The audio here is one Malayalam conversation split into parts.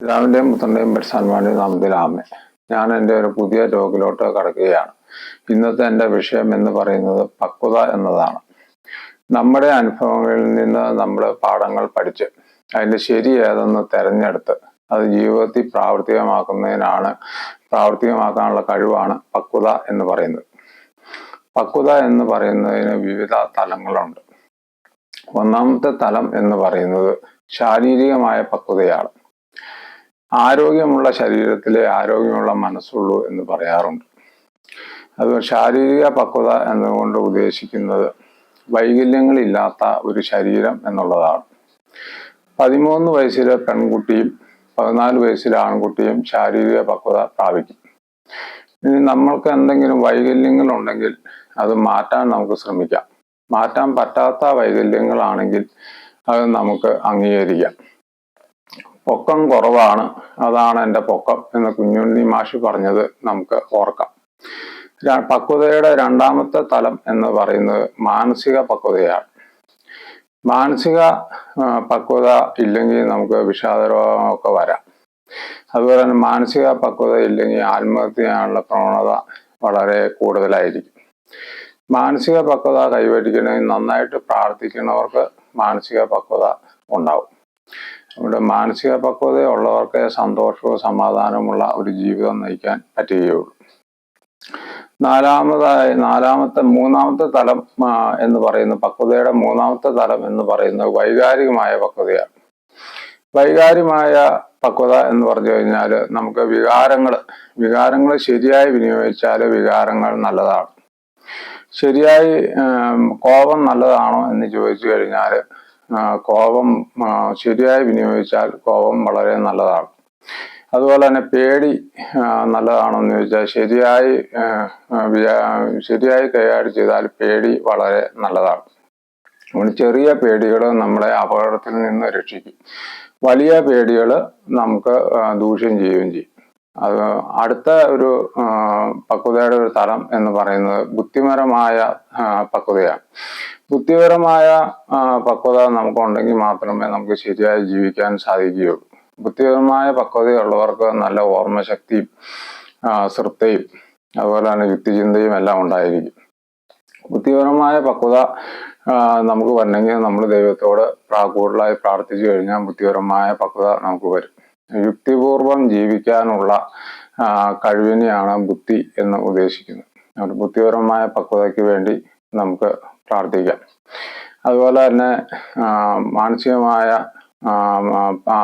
പിതാവിന്റെയും പുത്രന്റെയും പരിസ്ഥാനമാണ് നാമത്തിലാമേ ഞാൻ എന്റെ ഒരു പുതിയ ടോക്കിലോട്ട് കടക്കുകയാണ്. ഇന്നത്തെ എന്റെ വിഷയം എന്ന് പറയുന്നത് പക്വത എന്നതാണ്. നമ്മുടെ അനുഭവങ്ങളിൽ നിന്ന് നമ്മൾ പാഠങ്ങൾ പഠിച്ച് അതിന്റെ ശരി ഏതെന്ന് തിരഞ്ഞെടുത്ത് അത് ജീവിതത്തിൽ പ്രാവർത്തികമാക്കുന്നതിനാണ് പ്രാവർത്തികമാക്കാനുള്ള കഴിവാണ് പക്വത എന്ന് പറയുന്നത്. പക്വത എന്ന് പറയുന്നതിന് വിവിധ തലങ്ങളുണ്ട്. ഒന്നാമത്തെ തലം എന്ന് പറയുന്നത് ശാരീരികമായ പക്വതയാണ്. ആരോഗ്യമുള്ള ശരീരത്തിലെ ആരോഗ്യമുള്ള മനസ്സുള്ളൂ എന്ന് പറയാറുണ്ട്. അത് ശാരീരിക പക്വത എന്നുകൊണ്ട് ഉദ്ദേശിക്കുന്നത് വൈകല്യങ്ങളില്ലാത്ത ഒരു ശരീരം എന്നുള്ളതാണ്. പതിമൂന്ന് വയസ്സിലെ പെൺകുട്ടിയും പതിനാല് വയസ്സിലെ ആൺകുട്ടിയും ശാരീരിക പക്വത പ്രാപിക്കും. ഇനി നമ്മൾക്ക് എന്തെങ്കിലും വൈകല്യങ്ങൾ ഉണ്ടെങ്കിൽ അത് മാറ്റാൻ നമുക്ക് ശ്രമിക്കാം. മാറ്റാൻ പറ്റാത്ത വൈകല്യങ്ങളാണെങ്കിൽ അത് നമുക്ക് അംഗീകരിക്കാം. പൊക്കം കുറവാണ്. അതാണ് എന്റെ പൊക്കം എന്ന് കുഞ്ഞുണ്ണി മാഷി പറഞ്ഞത് നമുക്ക് ഓർക്കാം. പക്വതയുടെ രണ്ടാമത്തെ തലം എന്ന് പറയുന്നത് മാനസിക പക്വതയാണ്. മാനസിക പക്വത ഇല്ലെങ്കിൽ നമുക്ക് വിഷാദരോഗമൊക്കെ വരാം. അതുപോലെ തന്നെ മാനസിക പക്വത ഇല്ലെങ്കിൽ ആത്മഹത്യ പ്രവണത വളരെ കൂടുതലായിരിക്കും. മാനസിക പക്വത കൈവരിക്കണമെങ്കിൽ നന്നായിട്ട് പ്രാർത്ഥിക്കുന്നവർക്ക് മാനസിക പക്വത ഉണ്ടാവും. നമ്മുടെ മാനസിക പക്വത ഉള്ളവർക്ക് സന്തോഷവും സമാധാനവുമുള്ള ഒരു ജീവിതം നയിക്കാൻ പറ്റുകയുള്ളൂ. നാലാമതായി നാലാമത്തെ മൂന്നാമത്തെ തലം എന്ന് പറയുന്ന പക്വതയുടെ മൂന്നാമത്തെ തലം എന്ന് പറയുന്നത് വൈകാരികമായ പക്വതയാണ്. വൈകാരികമായ പക്വത എന്ന് പറഞ്ഞു കഴിഞ്ഞാൽ നമുക്ക് വികാരങ്ങൾ വികാരങ്ങൾ ശരിയായി വിനിയോഗിച്ചാൽ വികാരങ്ങൾ നല്ലതാണ്. ശരിയായി കോപം നല്ലതാണോ എന്ന് ചോദിച്ചു കഴിഞ്ഞാൽ കോപം ശരിയായി വിനിയോഗിച്ചാൽ കോപം വളരെ നല്ലതാണ്. അതുപോലെ തന്നെ പേടി നല്ലതാണെന്ന് ചോദിച്ചാൽ ശരിയായി ശരിയായി കൈകാര്യം ചെയ്താൽ പേടി വളരെ നല്ലതാണ്. അതുകൊണ്ട് ചെറിയ പേടികൾ നമ്മളെ അപകടത്തിൽ നിന്ന് രക്ഷിക്കും. വലിയ പേടികൾ നമുക്ക് ദൂഷ്യം ചെയ്യുകയും ചെയ്യും. അത് അടുത്ത ഒരു പക്വതയുടെ ഒരു തരം എന്ന് പറയുന്നത് ബുദ്ധിപരമായ പക്വതയാണ്. ബുദ്ധിപരമായ പക്വത നമുക്കുണ്ടെങ്കിൽ മാത്രമേ നമുക്ക് ശരിയായി ജീവിക്കാൻ സാധിക്കുകയുള്ളൂ. ബുദ്ധിപരമായ പക്വതയുള്ളവർക്ക് നല്ല ഓർമ്മശക്തിയും ശ്രദ്ധയും അതുപോലെ തന്നെ യുക്തിചിന്തയും എല്ലാം ഉണ്ടായിരിക്കും. ബുദ്ധിപരമായ പക്വത നമുക്ക് വരണമെങ്കിൽ നമ്മൾ ദൈവത്തോട് കൂടുതലായി പ്രാർത്ഥിച്ചു കഴിഞ്ഞാൽ ബുദ്ധിപരമായ പക്വത നമുക്ക് വരും. യുക്തിപൂർവം ജീവിക്കാനുള്ള കഴിവിനെയാണ് ബുദ്ധി എന്ന് ഉദ്ദേശിക്കുന്നത്. ബുദ്ധിപരമായ പക്വതയ്ക്ക് വേണ്ടി നമുക്ക് പ്രാർത്ഥിക്കാം. അതുപോലെ തന്നെ മാനസികമായ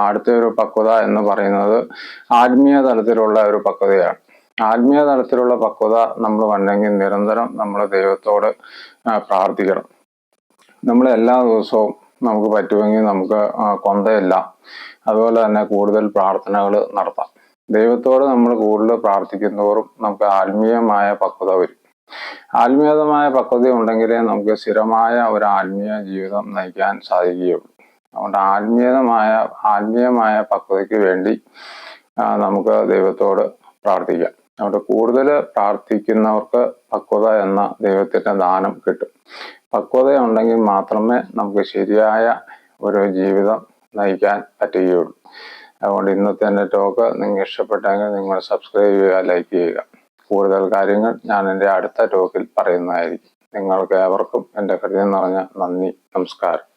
അടുത്ത ഒരു പക്വത എന്ന് പറയുന്നത് ആത്മീയ തലത്തിലുള്ള ഒരു പക്വതയാണ്. ആത്മീയ തലത്തിലുള്ള പക്വത നമ്മൾ വന്നെങ്കിൽ നിരന്തരം നമ്മൾ ദൈവത്തോട് പ്രാർത്ഥിക്കണം. നമ്മൾ എല്ലാ ദിവസവും നമുക്ക് പറ്റുമെങ്കിൽ നമുക്ക് കൊന്തയില്ല. അതുപോലെ തന്നെ കൂടുതൽ പ്രാർത്ഥനകൾ നടത്താം. ദൈവത്തോട് നമ്മൾ കൂടുതൽ പ്രാർത്ഥിക്കുന്നതോറും നമുക്ക് ആത്മീയമായ പക്വത വരും. ആത്മീയതമായ പക്വത ഉണ്ടെങ്കിലേ നമുക്ക് സ്ഥിരമായ ഒരു ആത്മീയ ജീവിതം നയിക്കാൻ സാധിക്കുകയുള്ളൂ. അതുകൊണ്ട് ആത്മീയതമായ ആത്മീയമായ പക്വതയ്ക്ക് വേണ്ടി നമുക്ക് ദൈവത്തോട് പ്രാർത്ഥിക്കാം. അതുകൊണ്ട് കൂടുതൽ പ്രാർത്ഥിക്കുന്നവർക്ക് പക്വത എന്ന ദൈവത്തിന്റെ ദാനം കിട്ടും. പക്വത ഉണ്ടെങ്കിൽ മാത്രമേ നമുക്ക് ശരിയായ ഒരു ജീവിതം നയിക്കാൻ പറ്റുകയുള്ളൂ. അതുകൊണ്ട് ഇന്നത്തെ എന്റെ ടോക്ക് നിങ്ങൾക്ക് ഇഷ്ടപ്പെട്ടെങ്കിൽ നിങ്ങൾ സബ്സ്ക്രൈബ് ചെയ്യുക ലൈക്ക് ചെയ്യുക. കൂടുതൽ കാര്യങ്ങൾ ഞാൻ എന്റെ അടുത്ത ടോക്കിൽ പറയുന്നതായിരിക്കും. നിങ്ങൾക്ക് ഏവർക്കും എന്റെ ഹൃദയം നിറഞ്ഞ നന്ദി നമസ്കാരം.